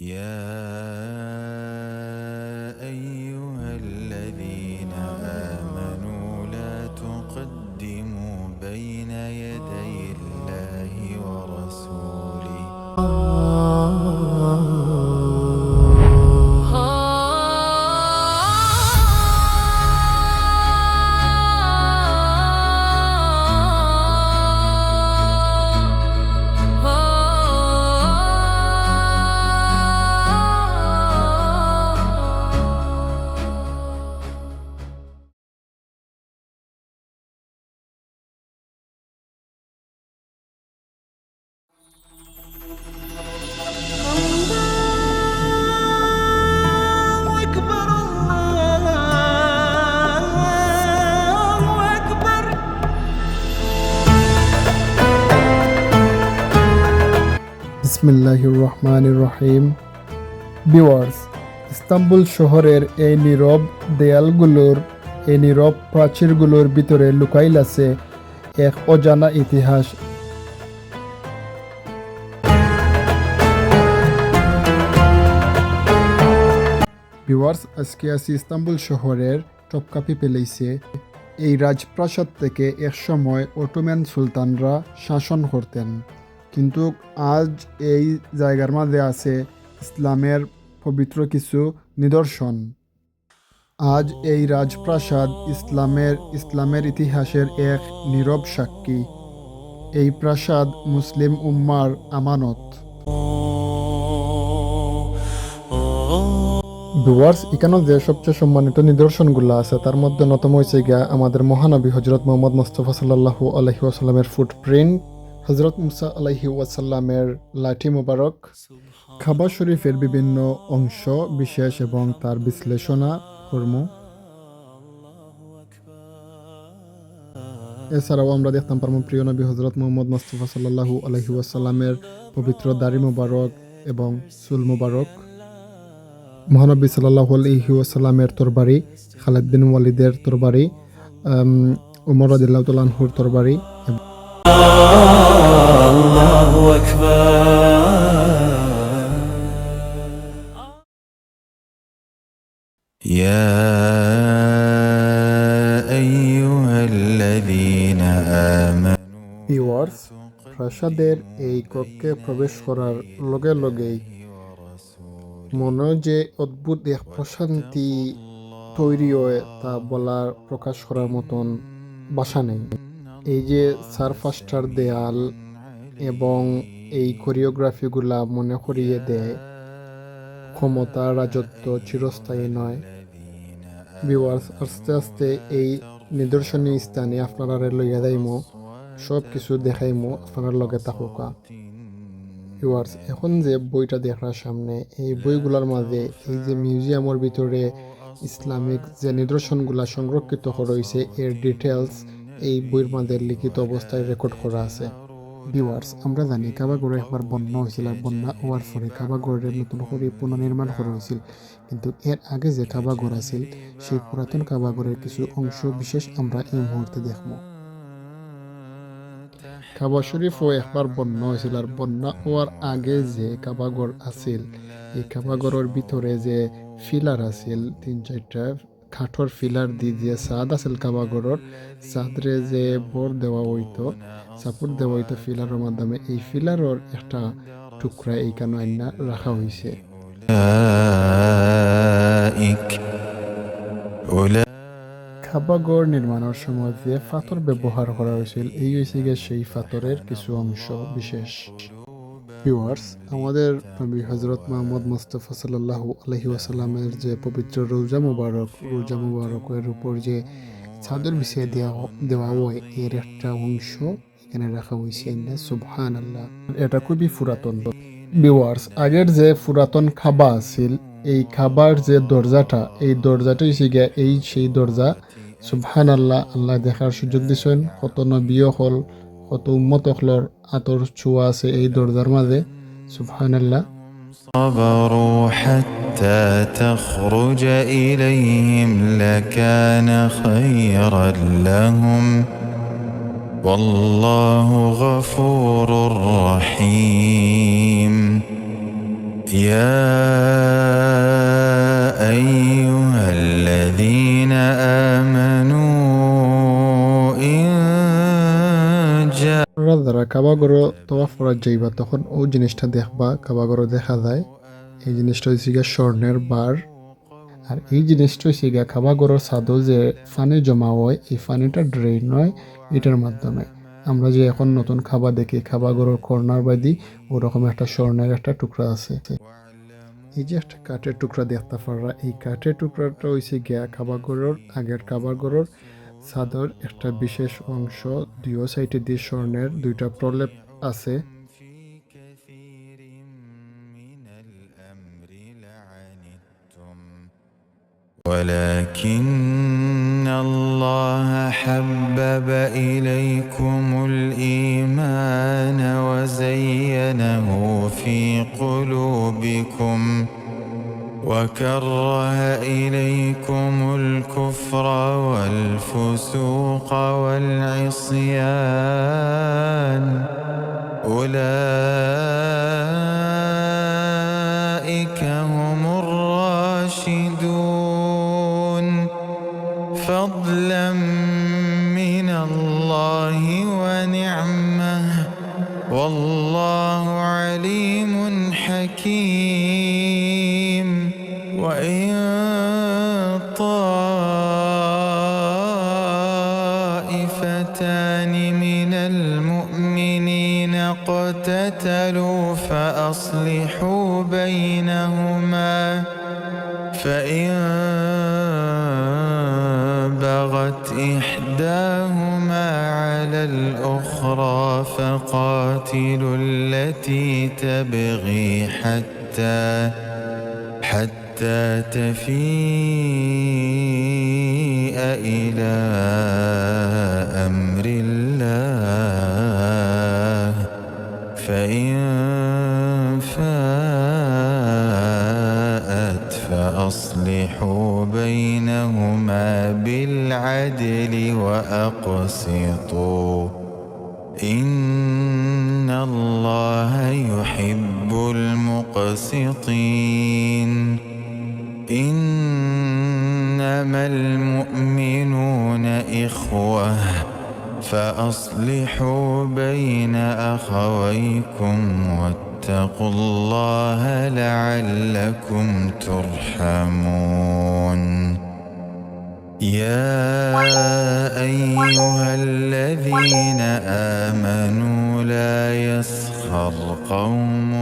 يا বিসমিল্লাহির রহমানির রহিম। Viewers Istanbul শহরের এই নীরব দেয়ালগুলোর, এই নীরব প্রাচীরগুলোর ভিতরে লুকাইল আছে এক অজানা ইতিহাস। ভিউয়ার্স আজকে আছি ইস্তাম্বুল শহরের টপকাপি পেলেইছে এই রাজপ্রাসাদ থেকে একসময় অটোম্যান সুলতানরা শাসন করতেন। কিন্তু আজ এই জায়গার মাঝে আছে ইসলামের পবিত্র কিছু নিদর্শন। আজ এই রাজপ্রাসাদ ইসলামের ইসলামের ইতিহাসের এক নীরব সাক্ষী। এই প্রাসাদ মুসলিম উম্মার আমানত। ডুয়ার্স এখানে যে সবচেয়ে সম্মানিত নিদর্শনগুলো আছে, তার মধ্যে অন্যতম হয়েছে গিয়া আমাদের মহানবী হজরত মোহাম্মদ মুস্তফা সাল্লাহু আলহি ওয়াসাল্লামের ফুটপ্রিন্ট হজরত মুসা আলহি ওয়াসাল্লামের লাঠি মুবারক খাবা শরীফের বিভিন্ন অংশ বিশেষ এবং তার বিশ্লেষণা কর্ম। এছাড়াও আমরা দেখতাম পারব প্রিয় নবী হজরত মোহাম্মদ মুস্তফা সাল্লাহু আলহি ওয়াসাল্লামের পবিত্র দাড়ি মুবারক এবং সুল মুবারক। মহানবী সাল্লাহ আলহি ওয়াসাল্লামের তরবারি, খালেদ বিন ওয়ালিদের তরবারি উমর রাদিল্লাহ তালাহুর তরবারি الله أكبر يا أيها الذين آمنوا ভিউয়ার্স প্রাসাদের এই কক্ষে প্রবেশ করার লগে লগেই মনে যে অদ্ভুত এক প্রশান্তি তৈরি হয় তা বলার প্রকাশ করার মতন বাসা নেই এই যে সারফাস্টার দেয়াল এবং এই কোরিওগ্রাফিগুলা মনে করিয়ে দেয়, ক্ষমতা রাজত্ব চিরস্থায়ী নয়। ভিউয়ার্স, আস্তে আস্তে এই নিদর্শনী স্থানে আপনারা লইয়া যাইমো সব কিছু দেখাইমো, আপনার লগে থাকুকা ভিউয়ার্স, এখন যে বইটা দেখার সামনে, এই বইগুলোর মাঝে এই যে মিউজিয়ামের ভিতরে ইসলামিক যে নিদর্শনগুলা সংরক্ষিত রয়েছে এর ডিটেলস এই বইয়ের মাঝে লিখিত অবস্থায় রেকর্ড করা আছে। ভিউয়ার্স আমরা জানি কাবাগড়ে একবার বন্যা হয়েছিল আর বন্যা হওয়ার পরে কাবাগড়ের নতুন করে পুনর্নির্মাণ করা হয়েছিল। কিন্তু এর আগে যে কাবাগড় আছিল, সেই পুরাতন কাবাগড়ের কিছু অংশ বিশেষ আমরা এই মুহূর্তে দেখব। কাবা শরীফও একবার বন্যা হয়েছিল আর বন্যা হওয়ার আগে যে কাবাগর আছিল, এই কাবাগরের ভিতরে যে ফিলার আছিল তিন চারটা কাঠৰ ফিলাৰ দি যে চাদ আছিল কাবাগৰৰ চাদৰে যে বৰ দেওয়া হইতো সাপোর্ট দেওয়া হইতো ফিলাৰৰ মাধ্যমে এই ফিলাৰৰ এটা টুকরা এইখানে আইনা রাখা হয়েছে খাবাগড় নির্মাণের সময় যে ফাতর ব্যবহার করা হয়েছিল এই হয়েছে সেই ফাতরের কিছু অংশ বিশেষ। ভিউয়ার্স আমাদের নবী হজরত মোহাম্মদ মুস্তফা সাল্লাহ আলহি ওয়াসাল্লামের যে পবিত্র রোজা মুবারক, রোজা মুবারকের উপর যে চাদর বিছিয়ে দেওয়া দেওয়া হয়, এর একটা অংশ এখানে রাখা হয়েছে সুবহান আল্লাহ এটা খুবই পুরাতন। ভিউয়ার্স আগের যে পুরাতন খাবা আছিল, এই খাবার যে দরজাটা, এই দরজাটা হচ্ছে গিয়া এই সেই দরজা। সুবহান আল্লাহ আল্লাহ দেখার সুযোগ দিছেন, কত নবীও হল কত উম্মত হলর আতর ছোঁয়া আছে এই দরজার মাঝে সুবহান আল্লাহ صبروا حتى تخرج إليهم لكان خيرا لهم والله غفور رحيم يا أيها الذين যারা কাবাগরো তওয়াফ করার যাইবা তখন ও জিনিসটা দেখবা কাবাগরো দেখা যায়। এই জিনিসটা হচ্ছে গিয়া স্বর্ণের বার। আর এই জিনিসটা হচ্ছে গিয়া কাবাগরোর সাদো যে ফানি জমা হয়, এই ফানিটা ড্রেন হয় এটার মাধ্যমে। আমরা যে এখন নতুন খাবার দেখি খাবাগরোর কর্নার বাদি, ওরকম একটা স্বর্ণের একটা টুকরা আছে। এই যে একটা কাঠের টুকরা দেখতে পাররা, এই কাঠের টুকরাটা হয়েছে গিয়া কাবাগরোর, আগের কাবাগরোর ছাদর একটা বিশেষ অংশ দুই সাইডে দিয়ে স্বর্ণের দুইটা প্রলেপ আছে في كثير من الأمر لعنتم ولكن الله حبب إليكم الإيمان وزينه في قلوبكم وكره إليكم الكفر والفسوق والعصيان أولئك هم الراشدون فضلا من الله ونعمة والله عليم حكيم وإن طائفتان فأصلحوا بينهما فإن بغت إحداهما على الأخرى فقاتلوا التي تبغي حتى حتى تفيء إلى بينهما بالعدل وأقسطوا. إن الله يحب المقسطين. إنما المؤمنون إخوة فأصلحوا بين أخويكم واتقوا الله لعلكم ترحمون. يا أيها الذين آمنوا لا يسخر قوم